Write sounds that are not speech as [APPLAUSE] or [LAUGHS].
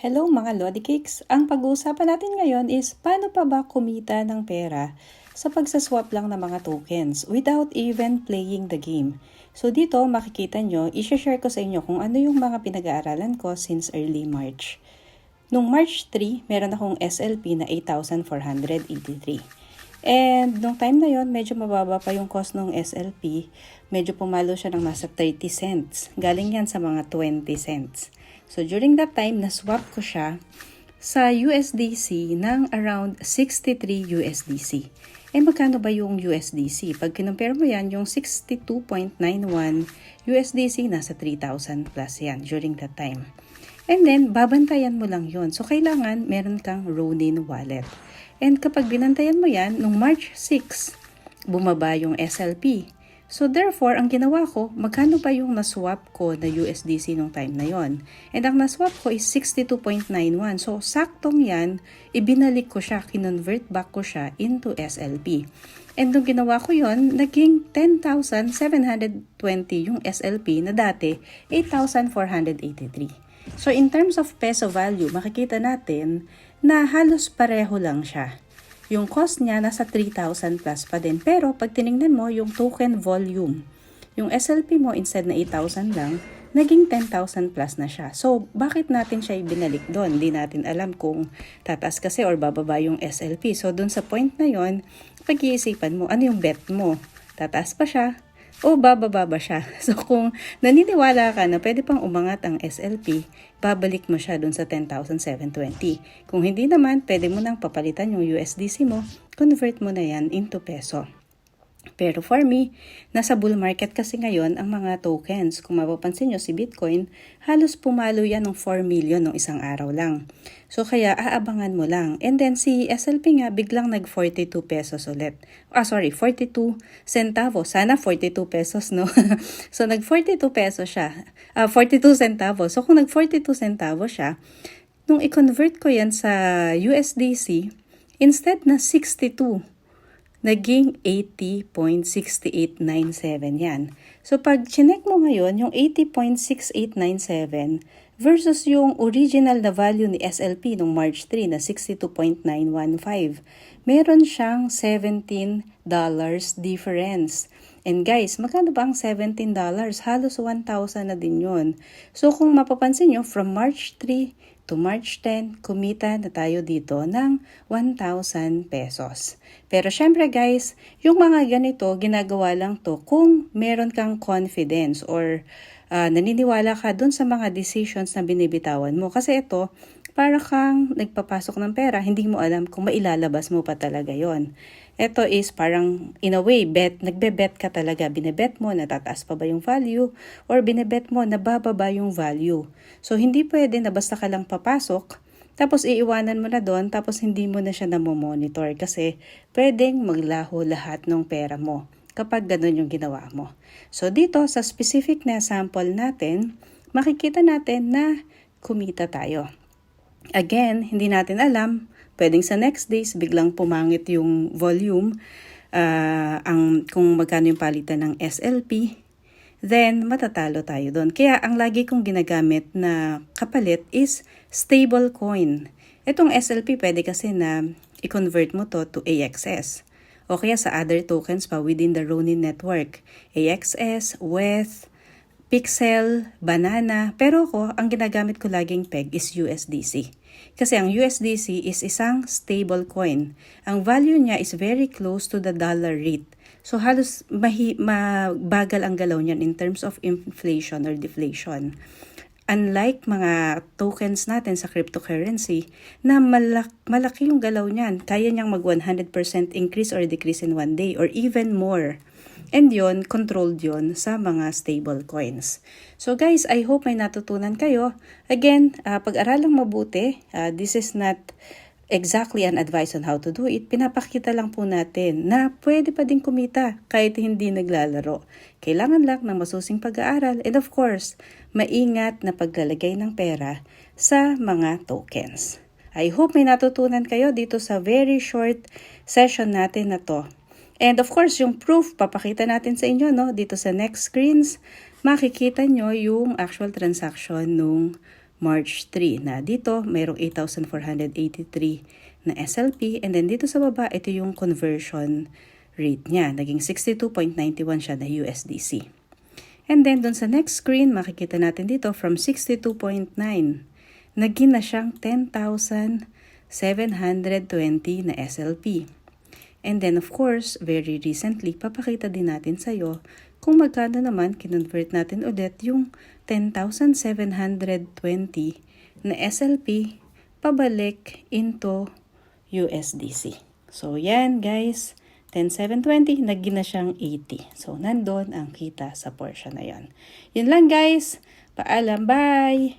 Hello mga Lodi Cakes! Ang pag-uusapan natin ngayon is paano pa ba kumita ng pera sa pagsaswap lang ng mga tokens without even playing the game. So dito makikita nyo, isha-share ko sa inyo kung ano yung mga pinag-aaralan ko since early March. Nung March 3, meron akong SLP na 8,483. And nung time na yon medyo mababa pa yung cost ng SLP. Medyo pumalo siya ng nasa 30 cents. Galing yan sa mga 20 cents. So during that time, na-swap ko siya sa USDC ng around 63 USDC. Eh magkano ba yung USDC? Pag kinumpare mo yan, yung 62.91 USDC nasa 3,000 plus yan during that time. And then, babantayan mo lang yon So, kailangan meron kang Ronin wallet. And kapag binantayan mo yan, nung March 6, bumaba yung SLP. So therefore, ang ginawa ko, magkano ba yung naswap ko na USDC nung time na yon? And ang naswap ko is 62.91. So saktong yan, ibinalik ko siya, kinonvert back ko siya into SLP. And nung ginawa ko yon, naging 10,720 yung SLP na dati 8,483. So in terms of peso value, makikita natin na halos pareho lang siya yung cost niya nasa 3,000 plus pa din. Pero pag tiningnan mo yung token volume, yung SLP mo instead na 8,000 lang, naging 10,000 plus na siya. So, bakit natin siya ibinalik doon? Hindi natin alam kung tataas kasi or bababa yung SLP. So, doon sa point na yon pag-iisipan mo, ano yung bet mo? Tataas pa siya? O bababa ba siya? [LAUGHS] So kung naniniwala ka na pwede pang umangat ang SLP, babalik mo siya dun sa 10,720. Kung hindi naman, pwede mo nang papalitan yung USDC mo, convert mo na yan into peso. Pero for me, nasa bull market kasi ngayon ang mga tokens. Kung mapapansin nyo si Bitcoin, halos pumalo yan ng 4 million ng isang araw lang. So kaya aabangan mo lang. And then si SLP nga biglang nag 42 pesos ulit. Ah sorry, 42 centavos. Sana 42 pesos no. [LAUGHS] so nag 42 pesos siya. Ah 42 centavos. So kung nag 42 centavos siya, nung i-convert ko yan sa USDC, instead na 62 naging 80.6897 yan. So pag chinek mo ngayon, yung 80.6897 versus yung original na value ni SLP nung March 3 na 62.915, meron siyang $17 difference. And guys, magkano ba ang $17? Halos 1,000 na din yon. So kung mapapansin nyo, from March 3 to March 10, kumita na tayo dito ng 1,000 pesos. Pero syempre guys, yung mga ganito, ginagawa lang to kung meron kang confidence or uh, naniniwala ka dun sa mga decisions na binibitawan mo. Kasi ito, para kang nagpapasok ng pera, hindi mo alam kung mailalabas mo pa talaga yon. Ito is parang in a way, bet, nagbe-bet ka talaga. Binebet mo na tataas pa ba yung value or binebet mo na bababa yung value. So hindi pwede na basta ka lang papasok tapos iiwanan mo na doon tapos hindi mo na siya namomonitor kasi pwedeng maglaho lahat ng pera mo kapag ganun yung ginawa mo. So dito sa specific na sample natin, makikita natin na kumita tayo. Again, hindi natin alam Pwedeng sa next days, biglang pumangit yung volume, uh, ang, kung magkano yung palitan ng SLP, then matatalo tayo doon. Kaya ang lagi kong ginagamit na kapalit is stable coin. Itong SLP pwede kasi na i-convert mo to to AXS o kaya sa other tokens pa within the Ronin network. AXS, WETH, Pixel, Banana, pero ako, ang ginagamit ko laging peg is USDC. Kasi ang USDC is isang stable coin. Ang value niya is very close to the dollar rate. So halos mahi, mabagal ang galaw niyan in terms of inflation or deflation. Unlike mga tokens natin sa cryptocurrency na malak malaki yung galaw niyan, kaya niyang mag 100% increase or decrease in one day or even more. And yon controlled yon sa mga stable coins. So guys, I hope may natutunan kayo. Again, uh, pag-aralang mabuti. Uh, this is not exactly an advice on how to do it. Pinapakita lang po natin na pwede pa din kumita kahit hindi naglalaro. Kailangan lang ng masusing pag-aaral and of course, maingat na paglalagay ng pera sa mga tokens. I hope may natutunan kayo dito sa very short session natin na to. And of course, yung proof, papakita natin sa inyo no, dito sa next screens, makikita nyo yung actual transaction nung March 3 na dito mayroong 8,483 na SLP and then dito sa baba ito yung conversion rate niya. Naging 62.91 siya na USDC. And then dun sa next screen makikita natin dito from 62.9 naging na siyang 10,720 na SLP. And then of course, very recently, papakita din natin sa'yo kung magkano naman kinonvert natin ulit yung 10,720 na SLP pabalik into USDC. So yan guys, 10,720, naging na siyang 80. So nandun ang kita sa portion na yon. Yun lang guys, paalam, bye!